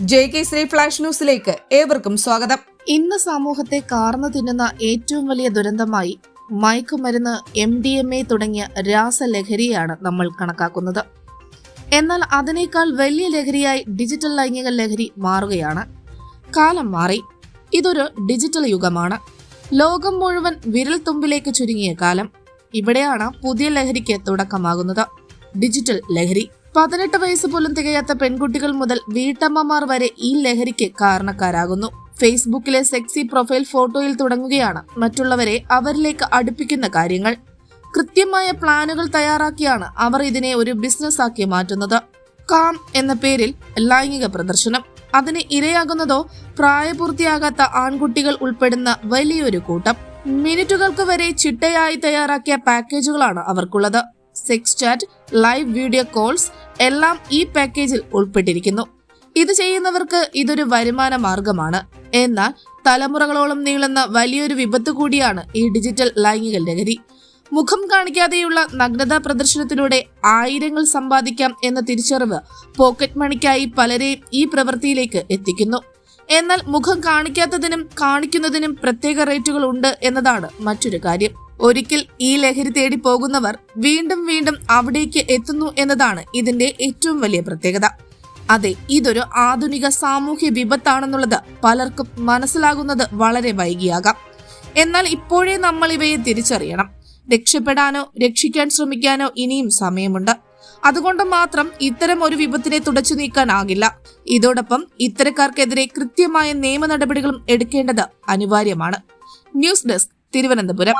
J K Shri flash ന്യൂസിലേക്ക് ഏവർക്കും സ്വാഗതം. ഇന്ന് സമൂഹത്തെ കാർന്നു തിന്നുന്ന ഏറ്റവും വലിയ ദുരന്തമായി മയക്കുമരുന്ന് എം ഡി എം എ തുടങ്ങിയ രാസലഹരിയാണ് നമ്മൾ കണക്കാക്കുന്നത്. എന്നാൽ അതിനേക്കാൾ വലിയ ലഹരിയായി ഡിജിറ്റൽ ലൈംഗിക ലഹരി മാറുകയാണ്. കാലം മാറി. ഇതൊരു ഡിജിറ്റൽ യുഗമാണ്. ലോകം മുഴുവൻ വിരൽ തുമ്പിലേക്ക് ചുരുങ്ങിയ കാലം. ഇവിടെയാണ് പുതിയ ലഹരിക്ക് തുടക്കമാകുന്നത്. ഡിജിറ്റൽ ലഹരി. പതിനെട്ട് വയസ്സ് പോലും തികയാത്ത പെൺകുട്ടികൾ മുതൽ വീട്ടമ്മമാർ വരെ ഈ ലഹരിക്ക് കാരണക്കാരാകുന്നു. ഫേസ്ബുക്കിലെ സെക്സി പ്രൊഫൈൽ ഫോട്ടോയിൽ തുടങ്ങുകയാണ് മറ്റുള്ളവരെ അവരിലേക്ക് അടുപ്പിക്കുന്ന കാര്യങ്ങൾ. കൃത്യമായ പ്ലാനുകൾ തയ്യാറാക്കിയാണ് അവർ ഇതിനെ ഒരു ബിസിനസ് ആക്കി മാറ്റുന്നത്. കാം എന്ന പേരിൽ ലൈംഗിക പ്രദർശനം. അതിന് ഇരയാകുന്നതോ പ്രായപൂർത്തിയാകാത്ത ആൺകുട്ടികൾ ഉൾപ്പെടുന്ന വലിയൊരു കൂട്ടം. മിനിറ്റുകൾക്ക് വരെ ചിട്ടയായി തയ്യാറാക്കിയ പാക്കേജുകളാണ് അവർക്കുള്ളത്. Sex chat live video calls എല്ലാം ഈ പാക്കേജിൽ ഉൾപ്പെട്ടിരിക്കുന്നു. ഇത് ചെയ്യുന്നവർക്ക് ഇതൊരു വരുമാന മാർഗമാണ്. എന്നാൽ തലമുറകളോളം നീളുന്ന വലിയൊരു വിപത്ത് കൂടിയാണ് ഈ ഡിജിറ്റൽ ലൈംഗിക ലഹരി. മുഖം കാണിക്കാതെയുള്ള നഗ്നതാ പ്രദർശനത്തിലൂടെ ആയിരങ്ങൾ സമ്പാദിക്കാം എന്ന തിരിച്ചറിവ് പോക്കറ്റ് മണിക്കായി പലരെയും ഈ പ്രവൃത്തിയിലേക്ക് എത്തിക്കുന്നു. എന്നാൽ മുഖം കാണിക്കാത്തതിനും കാണിക്കുന്നതിനും പ്രത്യേക റേറ്റുകൾ ഉണ്ട് എന്നതാണ് മറ്റൊരു കാര്യം. ഒരിക്കൽ ഈ ലഹരി തേടി പോകുന്നവർ വീണ്ടും വീണ്ടും അവിടേക്ക് എത്തുന്നു എന്നതാണ് ഇതിന്റെ ഏറ്റവും വലിയ പ്രത്യേകത. അതെ ഇതൊരു ആധുനിക സാമൂഹ്യ വിപത്താണെന്നുള്ളത് പലർക്കും മനസ്സിലാകുന്നത് വളരെ വൈകിയാകാം. എന്നാൽ ഇപ്പോഴേ നമ്മൾ ഇവയെ തിരിച്ചറിയണം. രക്ഷപ്പെടാനോ രക്ഷിക്കാൻ ശ്രമിക്കാനോ ഇനിയും സമയമുണ്ട്. അതുകൊണ്ട് മാത്രം ഇത്തരം ഒരു വിപത്തിനെ തുടച്ചു നീക്കാനാകില്ല. ഇതോടൊപ്പം ഇത്തരക്കാർക്കെതിരെ കൃത്യമായ നിയമ നടപടികളും എടുക്കേണ്ടത് അനിവാര്യമാണ്. News desk Thiruvananthapuram.